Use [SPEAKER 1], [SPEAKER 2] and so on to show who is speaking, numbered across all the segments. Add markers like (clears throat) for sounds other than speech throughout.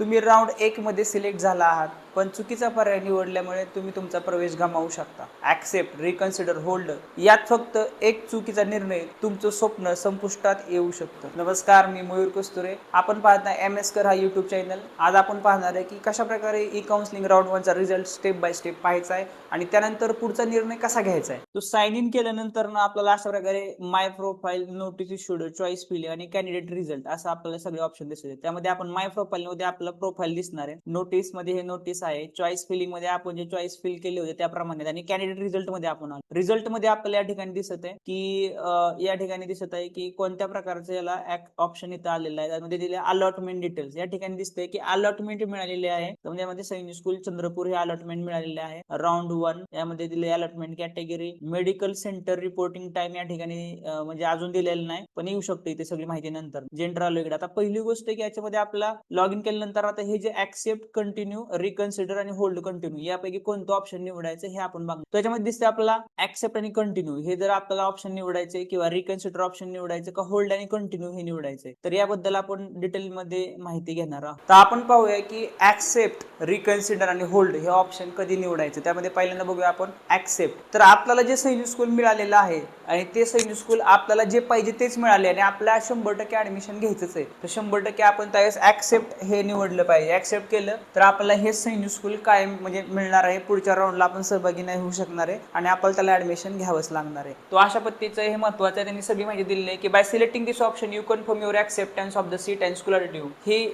[SPEAKER 1] तुम्ही राऊंड एकमध्ये सिलेक्ट झाला आहात. पण चुकीचा पर्याय निवडल्यामुळे तुम्ही तुमचा प्रवेश गमावू शकता. ऍक्सेप्ट रिकन्सिडर होल्ड यात फक्त एक चुकीचा निर्णय तुमचं स्वप्न संपुष्टात येऊ शकतं. नमस्कार मी मयूर कस्तुरे. आपण पाहता एम एस कर हा युट्यूब चॅनल आज आपण पाहणार आहे की कशा प्रकारे ई काउन्सिलिंग राऊंड वनचा रिझल्ट स्टेप बाय स्टेप पाहायचा आहे आणि त्यानंतर पुढचा निर्णय कसा घ्यायचा आहे. तो साइन इन केल्यानंतर ना आपल्याला अशा प्रकारे my profile notice issued choice fill आणि कॅन्डिडेट रिझल्ट असं आपल्याला सगळे ऑप्शन दिसते त्यामध्ये आपण माय प्रोफाईल मध्ये आपलं प्रोफाईल दिसणार आहे. नोटीसमध्ये हे नोटीस आहे. चॉईस फिलिंगमध्ये आपण जे चॉईस फिल केले होते त्याप्रमाणे आणि कॅन्डिडेट रिझल्टमध्ये आपण आलो. रिझल्टमध्ये आपल्याला या ठिकाणी दिसत आहे की या ठिकाणी दिसत आहे की कोणत्या प्रकारचं याला ऑप्शन इथं आलेलं आहे. त्यामध्ये दिले अलॉटमेंट डिटेल्स या ठिकाणी दिसतंय की अलॉटमेंट मिळालेले आहे. तर म्हणजे यामध्ये सैनिक स्कूल चंद्रपूर हे अलॉटमेंट मिळालेले आहे. राऊंड वन यामध्ये दिले allotment category medical centre reporting time या ठिकाणी म्हणजे अजून दिलेलं नाही पण येऊ शकते इथे सगळी माहिती नंतर. जेंडर आलो इकडे आता पहिली गोष्ट आहे की याच्यामध्ये आपला लॉग इन केल्यानंतर आता हे जे ऍक्सेप्ट कंटिन्यू रिकन कन्सिडर आणि होल्ड कंटिन्यू यापैकी कोणतं ऑप्शन निवडायचं हे आपण बघतो त्याच्यामध्ये दिसते आपल्याला ऍक्सेप्ट आणि कंटिन्यू हे जर आपल्याला ऑप्शन निवडायचे किंवा रिकन्सिडर ऑप्शन निवडायचं का होल्ड आणि कंटिन्यू हे निवडायचे तर याबद्दल आपण डिटेलमध्ये माहिती घेणार आहोत. तर आपण पाहूया की ऍक्सेप्ट रिकन्सिडर आणि होल्ड हे ऑप्शन कधी निवडायचं? त्यामध्ये पहिल्यांदा बघूया आपण ऍक्सेप्ट तर आपल्याला जे सैनिक स्कूल मिळालेलं आहे आणि ते सैनिक स्कूल आपल्याला जे पाहिजे तेच मिळाले आणि आपल्या शंभर टक्के ऍडमिशन घ्यायचंच आहे. तर शंभर टक्के आपण त्यावेळेस ऍक्सेप्ट हे निवडलं पाहिजे. ऍक्सेप्ट केलं तर आपल्याला हे सैनिक स्कूल कायम म्हणजे मिळणार आहे? पुढच्या राऊंडला आपण सहभागी नाही होऊ शकणार आहे आणि आपल्याला त्याला ऍडमिशन घ्यावंच लागणार आहे. तो अशा पद्धतीचं हे महत्वाचं आहे. त्यांनी सगळी माहिती दिली आहे की by selecting this option you confirm your acceptance of the seat and स्कॉलरटिव्ह he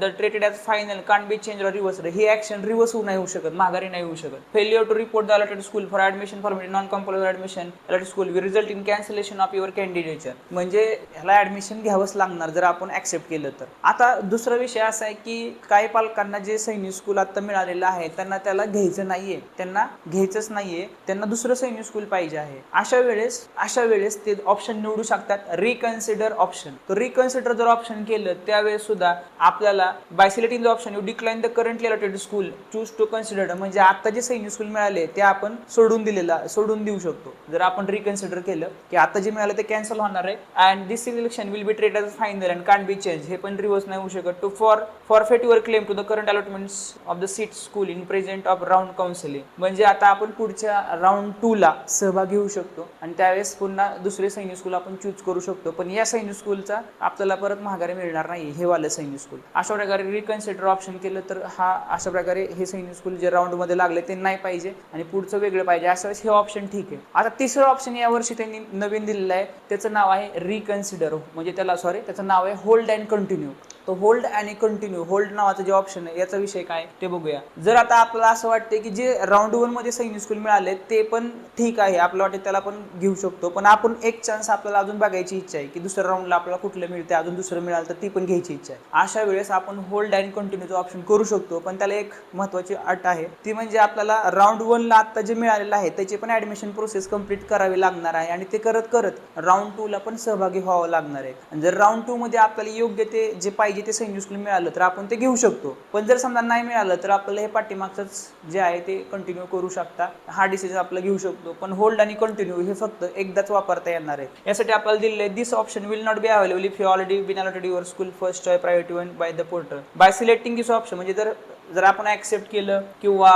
[SPEAKER 1] the treated as final can't be change or reverse he action reverse होऊ नाही होऊ शकत. माघारी नाही होऊ शकत. Failure to report the allotted school for admission for non compulsory admission allotted school will result in cancellation of your candidature म्हणजे ह्याला ऍडमिशन घ्यावंच लागणार जर आपण ऍक्सेप्ट केलं तर. आता दुसरा विषय असा आहे की काही पालकांना जे सैनिक स्कूल आता मिळालेलं आहे. त्यांना त्याला घ्यायचं नाहीये. त्यांना घ्यायचंच नाहीये. त्यांना दुसरं सैनिक स्कूल पाहिजे आहे. अशा वेळेस अशा वेळेस ते ऑप्शन निवडू शकतात. रिकन्सिडर ऑप्शन तर रिकन्सिडर जर ऑप्शन केलं त्यावेळेस सुद्धा आपल्याला by selecting the option you decline the currently allotted school choose to consider म्हणजे आता जे सैनिक स्कूल मिळाले ते आपण सोडून दिलेला सोडून देऊ शकतो. जर आपण रिकन्सिडर केलं की आता जे मिळालं ते कॅन्सल होणार आहे. And this selection will be treated as final and can't be change हे पण रिव्हर्स नाही होऊ शकत. To for forfeit your claim to the current allotments of the seat school in present of round counselling म्हणजे आता आपण पुढच्या round two ला सहभागी होऊ शकतो. आणि त्यावेळेस पुन्हा दुसरे सैनिक स्कूल आपण चूज करू शकतो. पण या सैनिक स्कूलचा आपल्याला परत महागारी मिळणार नाही हे वालं सैनिक स्कूल अशा प्रकारे रिकन्सिडर ऑप्शन केलं तर हा अशा प्रकारे हे सैनिक स्कूल जे राऊंडमध्ये लागले ते नाही पाहिजे आणि पुढचं वेगळं पाहिजे. असं हे ऑप्शन ठीक आहे. आता तिसरं ऑप्शन यावर्षी त्यांनी नवीन दिलेलं आहे. त्याचं नाव आहे रिकन्सिडर म्हणजे त्याला सॉरी त्याचं नाव आहे होल्ड अँड कंटिन्यू तो होल्ड आणि कंटिन्यू होल्ड नावाचं जे ऑप्शन आहे याचा विषय काय ते बघूया. जर आता आपल्याला असं वाटतं की जे राऊंड वनमध्ये सैनिक स्कूल मिळाले ते पण ठीक आहे. आपलं वाटते त्याला पण घेऊ शकतो. पण आपण एक चान्स आपल्याला अजून बघायची इच्छा आहे की दुसऱ्या राऊंडला आपल्याला कुठलं मिळते अजून दुसरं मिळालं तर ती पण घ्यायची इच्छा आहे. अशा वेळेस आपण होल्ड अँड कंटिन्यूचं ऑप्शन करू शकतो. पण त्याला एक महत्वाची अट आहे. ती म्हणजे आपल्याला राऊंड वनला आता जे मिळालेलं आहे त्याची पण ऍडमिशन प्रोसेस कंप्लीट करावी लागणार आहे. आणि ते करत करत राऊंड टू ला पण सहभागी व्हावं लागणार आहे. जर राऊंड टू मध्ये आपल्याला योग्य ते जे पाहिजे ते सैनिक स्कूल मिळालं तर आपण ते घेऊ शकतो. पण जर समजा नाही मिळालं तर आपल्याला हे पाठीमागचंच जे आहे ते कंटिन्यू करू शकता. हा डिसिजन आपला घेऊ शकतो. पण होल्ड आणि कंटिन्यू हे फक्त एकदाच वापरता येणार आहे. यासाठी आपल्याला दिले this option will not be available if you already been allotted your school first choice private one by the portal by selecting this option म्हणजे जर जर आपण ऍक्सेप्ट केलं किंवा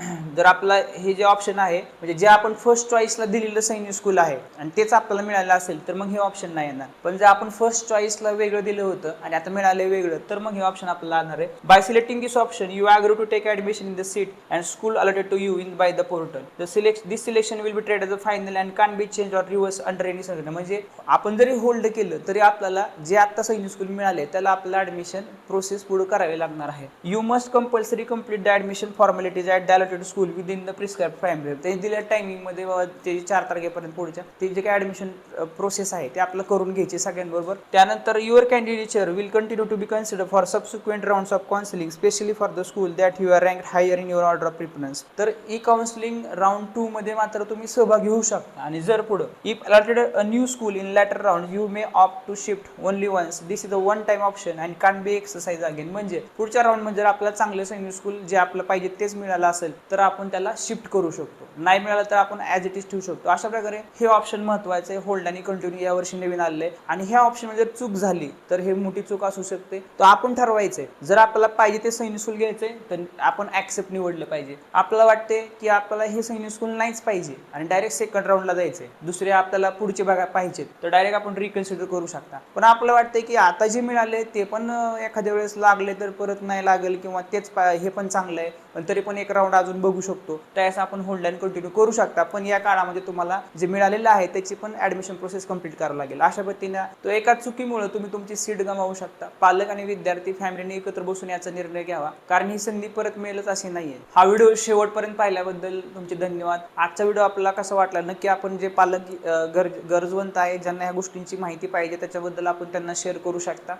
[SPEAKER 1] (clears throat) जर आपला हे जे ऑप्शन आहे म्हणजे जे आपण फर्स्ट चॉईसला दिलेलं सैनिक स्कूल आहे आणि तेच आपल्याला मिळालं असेल तर मग हे ऑप्शन नाही येणार. पण जर आपण फर्स्ट चॉईसला वेगळं दिलं होतं आणि आता मिळालं वेगळं तर मग हे ऑप्शन आपल्याला आणणार आहे. By selecting this option you agree to take admission in the seat and school allotted to you in by the portal the select this selection will be treated as a final and can be change or reverse under any सगळं म्हणजे आपण जरी hold केलं तरी आपल्याला जे आता सैनिक स्कूल मिळाले त्याला आपल्याला ऍडमिशन प्रोसेस पुढे करावी लागणार आहे. You must compulsory complete the admission formalities at the allotted school within the prescribe time ते दिल्या टायमिंगमध्ये ते चार तारखेपर्यंत पुढच्या. ते जे काही ॲडमिशन प्रोसेस आहे ते आपलं करून घ्यायचे सगळ्यांबरोबर. त्यानंतर your candidature will continue to be consider for subsequent rounds of counselling specially for the school that you are rank higher in your order of preference तर ई काउन्सिलिंग राऊंड टू मध्ये मात्र तुम्ही सहभागी होऊ शकता. आणि जर पुढं if allotted a new school in later round you may opt to shift only once this is a one time option and can be exercise again म्हणजे पुढच्या राऊंड म्हणजे जर आपल्याला चांगले सैनिक स्कूल जे आपलं पाहिजे तेच मिळालं असेल तर आपण त्याला शिफ्ट करू शकतो. नाही मिळालं तर आपण ॲज इट इज ठेवू शकतो. अशा प्रकारे हे ऑप्शन महत्वाचं आहे. होल्ड आणि कंटिन्यू या वर्षी नवीन आलेलं आहे आणि ह्या ऑप्शनमध्ये जर चूक झाली तर हे मोठी चूक असू शकते. तर आपण ठरवायचं आहे. जर आपल्याला पाहिजे ते सैनिक स्कूल घ्यायचंय तर आपण ऍक्सेप्ट निवडलं पाहिजे. आपल्याला वाटते की आपल्याला हे सैनिक स्कूल नाहीच पाहिजे आणि डायरेक्ट सेकंड राऊंडला जायचंय. दुसरे आपल्याला पुढचे बघा पाहिजे तर डायरेक्ट आपण रिकन्सिडर करू शकता. पण आपल्याला वाटतंय की आता जे मिळाले ते पण एखाद्या वेळेस लागले तर परत नाही लागेल किंवा तेच पा- हे पण चांगलं आहे. पण तरी पण एक राऊंड अजून बघू शकतो. त्यास आपण ऑनलाईन कंटिन्यू करू शकता. पण या काळामध्ये तुम्हाला जे मिळालेलं आहे त्याची पण ऍडमिशन प्रोसेस कंप्लीट करावं लागेल. अशा पद्धतीने तो एका चुकीमुळे तुम्ही तुमची सीट गमावू शकता. पालक आणि विद्यार्थी फॅमिलीने एकत्र बसून याचा निर्णय घ्यावा. कारण ही संधी परत मिळेलच अशी नाहीये. हा व्हिडिओ शेवटपर्यंत पाहिल्याबद्दल तुमचे धन्यवाद. आजचा व्हिडिओ आपल्याला कसा वाटला? नक्की आपण जे पालक गरज गरजवंत आहे ज्यांना ह्या गोष्टींची माहिती पाहिजे त्याच्याबद्दल आपण त्यांना शेअर करू शकता.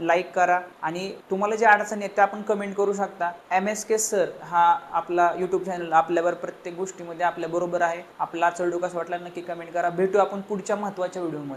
[SPEAKER 1] लाईक करा. आणि तुम्हाला जे अडचणी आहेत त्या आपण कमेंट करू शकता. एम एस के सर हा आपला यूट्यूब चॅनल आपल्यावर प्रत्येक गोष्टीमध्ये आपल्या बरोबर आहे. आपला चढ व्हिडिओ कसा वाटला नक्की कमेंट करा. भेटू आपण पुढच्या महत्त्वाच्या व्हिडिओमध्ये